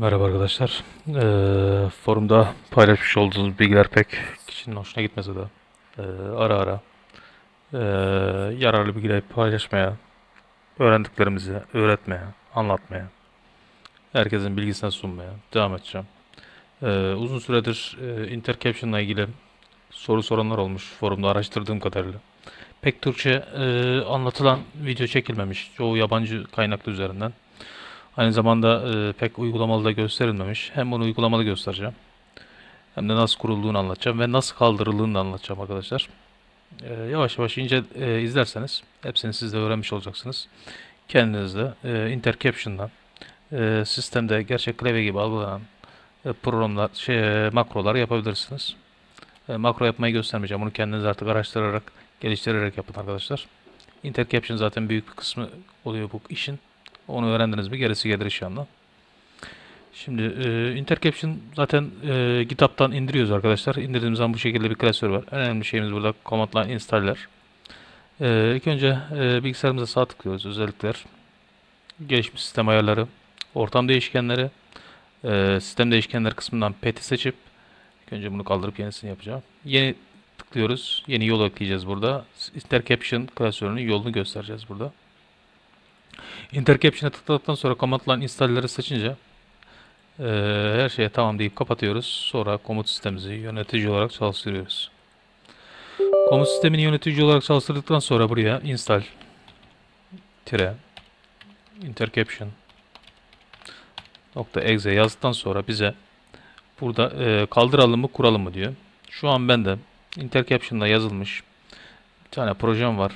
Merhaba arkadaşlar. Ee, forumda paylaşmış olduğunuz bilgiler pek kişinin hoşuna gitmese de ee, ara ara ee, yararlı bilgiler paylaşmaya, öğrendiklerimizi öğretmeye, anlatmaya, herkesin bilgisine sunmaya devam edeceğim. Ee, uzun süredir ee, intercaption'la ilgili soru soranlar olmuş forumda araştırdığım kadarıyla. Pek Türkçe ee, anlatılan video çekilmemiş. Çoğu yabancı kaynaklı üzerinden. Aynı zamanda e, pek uygulamalı da gösterilmemiş. Hem bunu uygulamalı göstereceğim. Hem de nasıl kurulduğunu anlatacağım ve nasıl kaldırıldığını da anlatacağım arkadaşlar. E, yavaş yavaş ince e, izlerseniz hepsini siz de öğrenmiş olacaksınız. Kendiniz de e, Intercaption'dan e, sistemde gerçek klavye gibi algılanan e, programlar, şey, e, makrolar yapabilirsiniz. E, makro yapmayı göstermeyeceğim. Bunu kendiniz artık araştırarak, geliştirerek yapın arkadaşlar. Intercaption zaten büyük bir kısmı oluyor bu işin. Onu öğrendiniz mi gerisi gelir inşallah. Şimdi e, Intercaption zaten e, GitHub'tan indiriyoruz arkadaşlar. İndirdiğimiz zaman bu şekilde bir klasör var. Önemli şeyimiz burada command line installer. E, ilk önce e, bilgisayarımıza sağ tıklıyoruz. Özellikler, gelişmiş sistem ayarları, ortam değişkenleri, e, sistem değişkenleri kısmından pet'i seçip ilk önce bunu kaldırıp yenisini yapacağım. Yeni tıklıyoruz. Yeni yol ekleyeceğiz burada. Intercaption klasörünün yolunu göstereceğiz burada. Intercaption'a tıkladıktan sonra line installeri seçince eee, her şeye tamam deyip kapatıyoruz. Sonra komut sistemimizi yönetici olarak çalıştırıyoruz. Komut sistemini yönetici olarak çalıştırdıktan sonra buraya install tire intercaption nokta exe yazdıktan sonra bize burada eee, kaldıralım mı kuralım mı diyor. Şu an bende intercaption'da yazılmış bir tane projem var.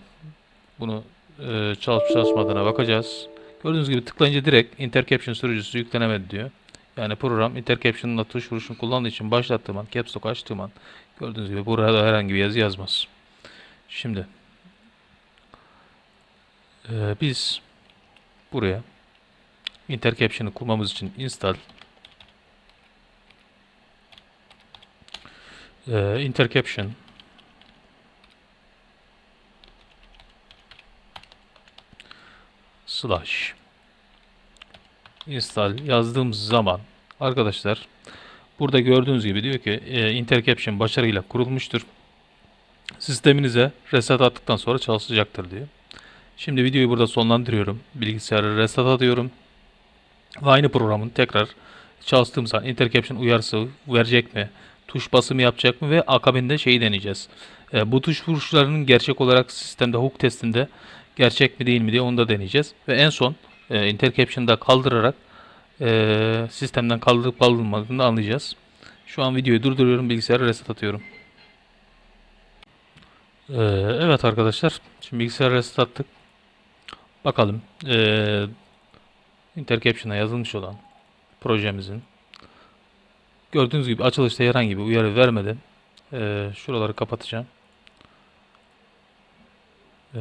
Bunu e, çalışıp çalışmadığına bakacağız. Gördüğünüz gibi tıklayınca direkt Intercaption sürücüsü yüklenemedi diyor. Yani program Intercaption'la tuş vuruşunu kullandığı için başlattığım an, Caps Lock açtığım an gördüğünüz gibi burada herhangi bir yazı yazmaz. Şimdi e, biz buraya Intercaption'ı kurmamız için install e, Intercaption slash install yazdığımız zaman arkadaşlar burada gördüğünüz gibi diyor ki e, intercaption başarıyla kurulmuştur. Sisteminize reset attıktan sonra çalışacaktır diyor. Şimdi videoyu burada sonlandırıyorum. Bilgisayarı reset atıyorum. Ve aynı programın tekrar çalıştığım zaman intercaption uyarısı verecek mi? Tuş basımı yapacak mı? Ve akabinde şeyi deneyeceğiz. E, bu tuş vuruşlarının gerçek olarak sistemde hook testinde gerçek mi değil mi diye onu da deneyeceğiz. Ve en son e, intercaption'da kaldırarak e, sistemden kaldırıp kaldırılmadığını da anlayacağız. Şu an videoyu durduruyorum. Bilgisayarı reset atıyorum. E, evet arkadaşlar. Şimdi bilgisayarı reset attık. Bakalım. E, intercaption'a yazılmış olan projemizin gördüğünüz gibi açılışta herhangi bir uyarı vermedi. E, şuraları kapatacağım. Ee,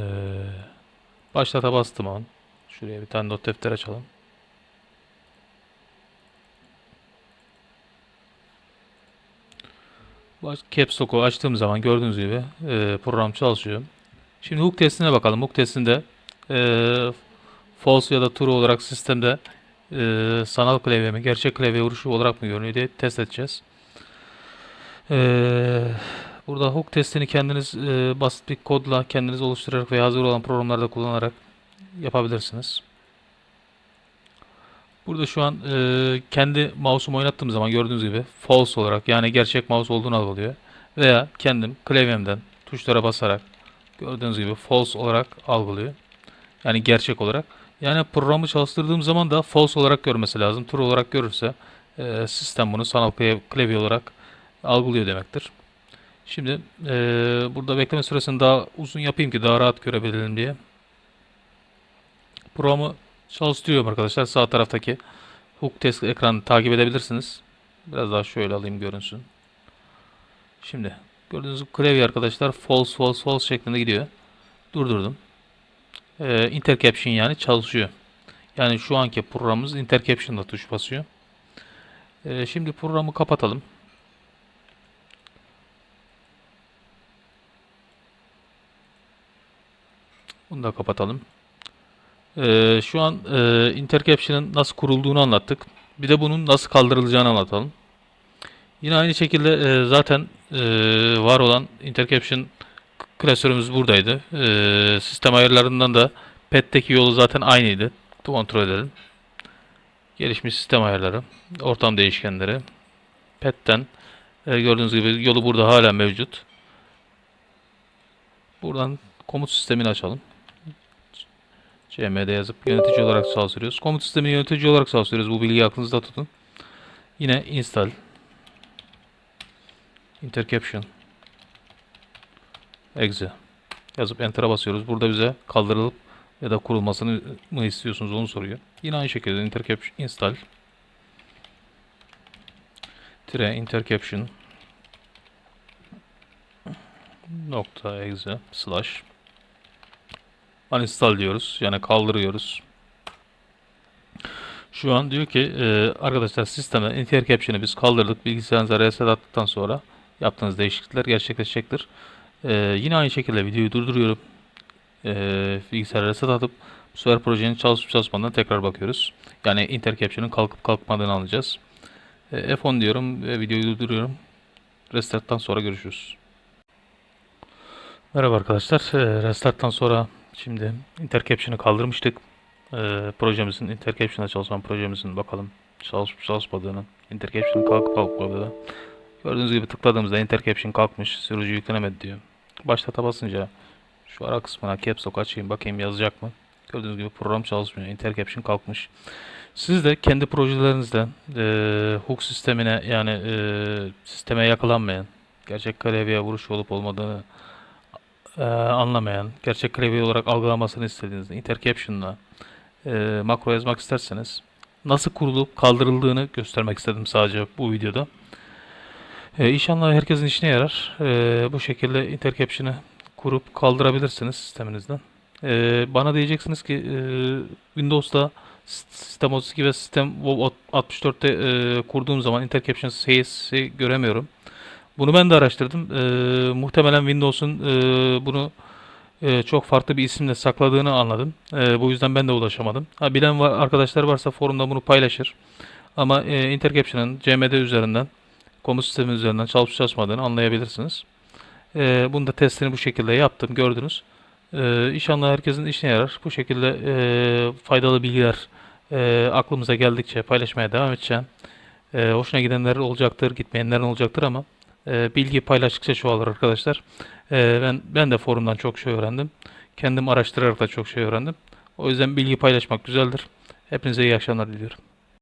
başlata bastım an. Şuraya bir tane not defter açalım. Caps Lock'u açtığım zaman gördüğünüz gibi e, program çalışıyor. Şimdi hook testine bakalım. Hook testinde e, false ya da true olarak sistemde e, sanal klavye mi, gerçek klavye vuruşu olarak mı görünüyor diye test edeceğiz. Eee Burada hook testini kendiniz e, basit bir kodla kendiniz oluşturarak veya hazır olan programlarda kullanarak yapabilirsiniz. Burada şu an e, kendi mouse'umu oynattığım zaman gördüğünüz gibi false olarak yani gerçek mouse olduğunu algılıyor. Veya kendim klavyemden tuşlara basarak gördüğünüz gibi false olarak algılıyor. Yani gerçek olarak. Yani programı çalıştırdığım zaman da false olarak görmesi lazım. True olarak görürse e, sistem bunu sanal klavye, olarak algılıyor demektir. Şimdi eee, burada bekleme süresini daha uzun yapayım ki daha rahat görebilelim diye. Programı çalıştırıyorum arkadaşlar. Sağ taraftaki hook test ekranını takip edebilirsiniz. Biraz daha şöyle alayım görünsün. Şimdi gördüğünüz gibi klavye arkadaşlar false false false şeklinde gidiyor. Durdurdum. Eee intercaption yani çalışıyor. Yani şu anki programımız intercaption'da tuş basıyor. Eee, şimdi programı kapatalım. Bunu da kapatalım. Ee, şu an e, Intercaption'ın nasıl kurulduğunu anlattık. Bir de bunun nasıl kaldırılacağını anlatalım. Yine aynı şekilde e, zaten e, var olan intercaption klasörümüz buradaydı. E, sistem ayarlarından da pet'teki yolu zaten aynıydı. Kontrol edelim. Gelişmiş sistem ayarları, ortam değişkenleri, pet'ten e, gördüğünüz gibi yolu burada hala mevcut. Buradan komut sistemini açalım. CMD yazıp yönetici olarak çalıştırıyoruz. Komut sistemini yönetici olarak çalıştırıyoruz. Bu bilgiyi aklınızda tutun. Yine install intercaption exe yazıp enter'a basıyoruz. Burada bize kaldırılıp ya da kurulmasını mı istiyorsunuz onu soruyor. Yine aynı şekilde intercaption install tire intercaption nokta exe slash uninstall diyoruz. Yani kaldırıyoruz. Şu an diyor ki e, arkadaşlar sisteme intercaption'ı biz kaldırdık. Bilgisayarınıza reset attıktan sonra yaptığınız değişiklikler gerçekleşecektir. E, yine aynı şekilde videoyu durduruyorum. E, bilgisayara reset atıp bu sefer projenin çalışıp çalışmadığına tekrar bakıyoruz. Yani intercaption'ın kalkıp kalkmadığını anlayacağız. E, F10 diyorum ve videoyu durduruyorum. Restarttan sonra görüşürüz. Merhaba arkadaşlar. Restarttan sonra şimdi intercaption'ı kaldırmıştık. E, projemizin intercaption'da çalışan projemizin bakalım çalışıp çalışmadığını, intercaption'ın kalkıp kalkmadığını. Gördüğünüz gibi tıkladığımızda intercaption kalkmış, sürücü yüklenemedi diyor. Başlata basınca şu ara kısmına caps lock açayım bakayım yazacak mı? Gördüğünüz gibi program çalışmıyor. Intercaption kalkmış. Siz de kendi projelerinizde e, hook sistemine yani e, sisteme yakalanmayan, gerçek klavyeye vuruş olup olmadığını e, anlamayan, gerçek klavye olarak algılamasını istediğinizde intercaption'la e, makro yazmak isterseniz nasıl kurulup kaldırıldığını göstermek istedim sadece bu videoda. E, inşallah herkesin işine yarar. E, bu şekilde intercaption'ı kurup kaldırabilirsiniz sisteminizden. E, bana diyeceksiniz ki e, Windows'ta Sistem 32 ve Sistem 64'te e, kurduğum zaman intercaption ses'i göremiyorum. Bunu ben de araştırdım. E, muhtemelen Windows'un e, bunu e, çok farklı bir isimle sakladığını anladım. E, bu yüzden ben de ulaşamadım. Ha, bilen var, arkadaşlar varsa forumda bunu paylaşır. Ama e, intercaption'ın CMD üzerinden, komut sistemi üzerinden çalışıp çalışmadığını anlayabilirsiniz. E, bunu da testini bu şekilde yaptım, gördünüz. E, inşallah herkesin işine yarar. Bu şekilde e, faydalı bilgiler e, aklımıza geldikçe paylaşmaya devam edeceğim. E, hoşuna gidenler olacaktır, gitmeyenler olacaktır ama e, bilgi paylaştıkça çoğalır arkadaşlar. E, ben ben de forumdan çok şey öğrendim. Kendim araştırarak da çok şey öğrendim. O yüzden bilgi paylaşmak güzeldir. Hepinize iyi akşamlar diliyorum.